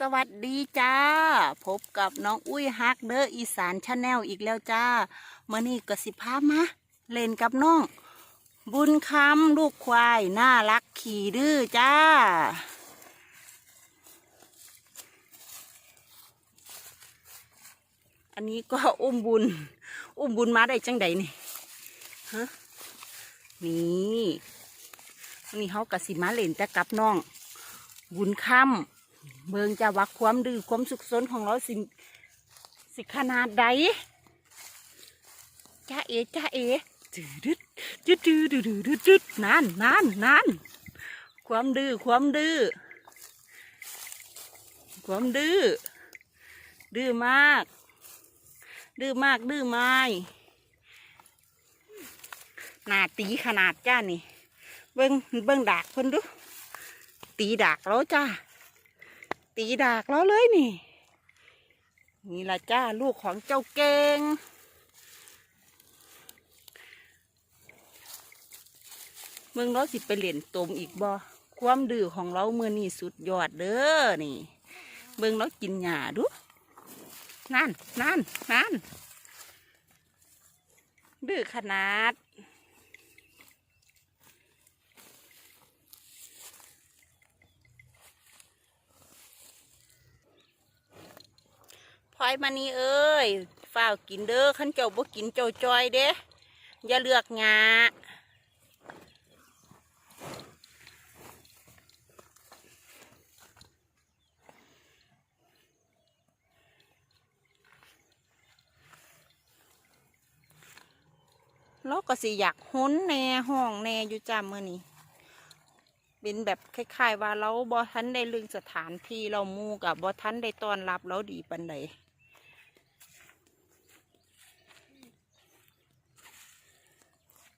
สวัสดีจ้า พบกับน้องอุ้ยฮักเดอร์อีสานชาแนลอีกแล้วจ้าเมื่อนี้ก็สิพามาเล่นกับน้อง บุญคำลูกควาย น่ารักขี่ดื้อจ้า อันนี้ก็อุ้มบุญ อุ้มบุญมาได้จังใดนี่ฮะนี่นนี้เขากะสิมาเล่นแต่กับน้อง บุญคำ เบิงจะวักความดื้อความสุขสนของเราสิสิขนาดใดจ้าเอจ้าเอจืดดจืดจืดดืดดืดจืดนานนานนานความดื้อความดื้อความดื้อดื้อมาก ดื้อมากดื้อไม่หน้าตีขนาดจ้านี่ เบิ้งเบิ้งดากเพิ่นดู ตีดากแล้วจ้า ตีดากแล้วเลยนี่ นี่ละจ้าลูกของเจ้าเก่งเมืองเราสิไปเล่นตมอีกบ่ความดื้อของเราเมื่อนี่สุดยอดเด้อนี่เบิ่งเรากินหญ้าดูนั่นนั่นนั่นดื้อขนาด อยมานี่เอ้ยฝ้าวกินเด้อขันเจ้าบ่กินเจ้าจอยเด้อย่าเลือกงาเราก็สิอยากหุนแน่ห้องแน่อยู่จ้ามื่อนี้เป็นแบบคล้ายๆว่าเราบ่ทันได้ลึงสถานที่เรามูกับบ่ทันได้ต้อนรับเราดีปันใด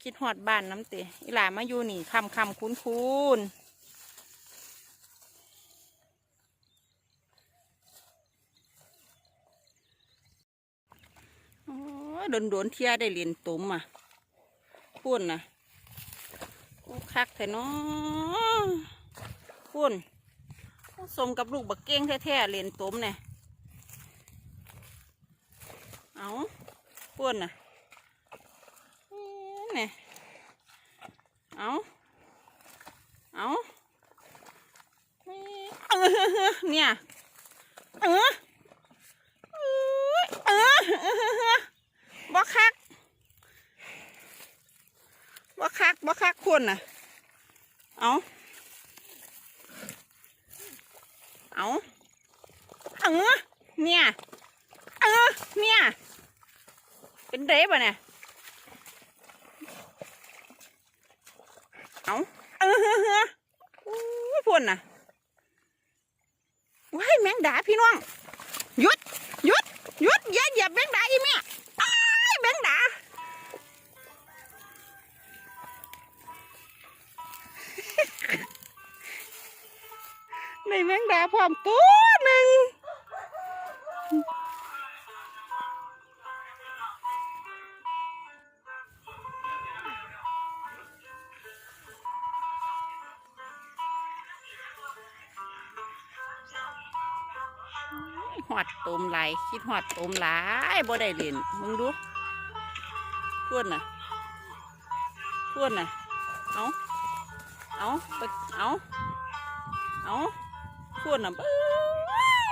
คิดหอดบ้านน้ำเตะอีหลามาอยู่นี่คำคำคุ้นคุ้นโอ้โดนโดนเที่ยได้เรียนตุ่มอะพูดนนะโอ้คักแท้เนาะคุณสมกับลูกบักเก้งแท้ๆเรียนตุ้มเนี่ยเอาพูดน่ะเอ๊ะ เนี่ย เอาเอาเอ๊ะเออเนี่ยเออเออเออบ่คักบ่คักบ่คักคนน่ะ เอาเอาเออเนี่ย เออเนี่ย เป็นเดบอะเนี่ย เอาเออเฮ้อเฮ้อพ่นน่ะว้ายแมงดาพี่น้องหยุดหยุดหยุดอย่าเหยียบแมงดาอีเมียอ้ายแมงดาในแมงดาพร้อมตัวหนึ่ง หอดตมไหลคิดหอดตมหลายบ่ได้เล่นมึงดูพูดน่ะพูดน่ะ เอาเอาไปเอาเอาพูดน่ะเบ้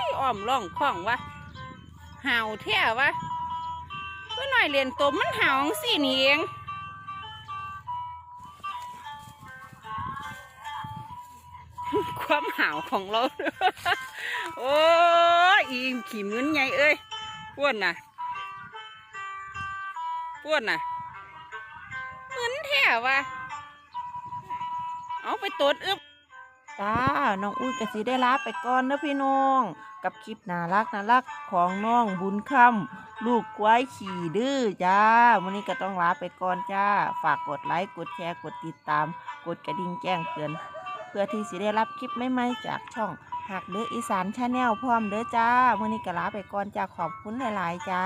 ยอ้อมร่องคล้องวะห่าวแท้วะเพื่อหน่อยเรียนตมมันห่าวสินี่เองความห่าวของเรา โอ้ยอีขี่มึนไงเอ้ยพวนน่ะพวนน่ะมึนแท้วะเอาไปตดอึบจ้า น้องอุ้ยกะสิได้ลาไปก่อนนะพี่น้อง กับคลิปน่ารักน่ารักของน้องบุญคำลูกควายขี่ดื้อจ้า วันนี้ก็ต้องลาไปก่อนจ้า ฝากกดไลค์ กดแชร์ กดติดตาม กดกระดิ่งแจ้งเตือน เพื่อที่สิได้รับคลิปใหม่ๆจากช่อง หักเด้ออีสานชาแนลพร้อมเด้อจ้ามื่อนี้ก็ลาไปก่อนจ้าขอบคุณหลาย ๆ จ้า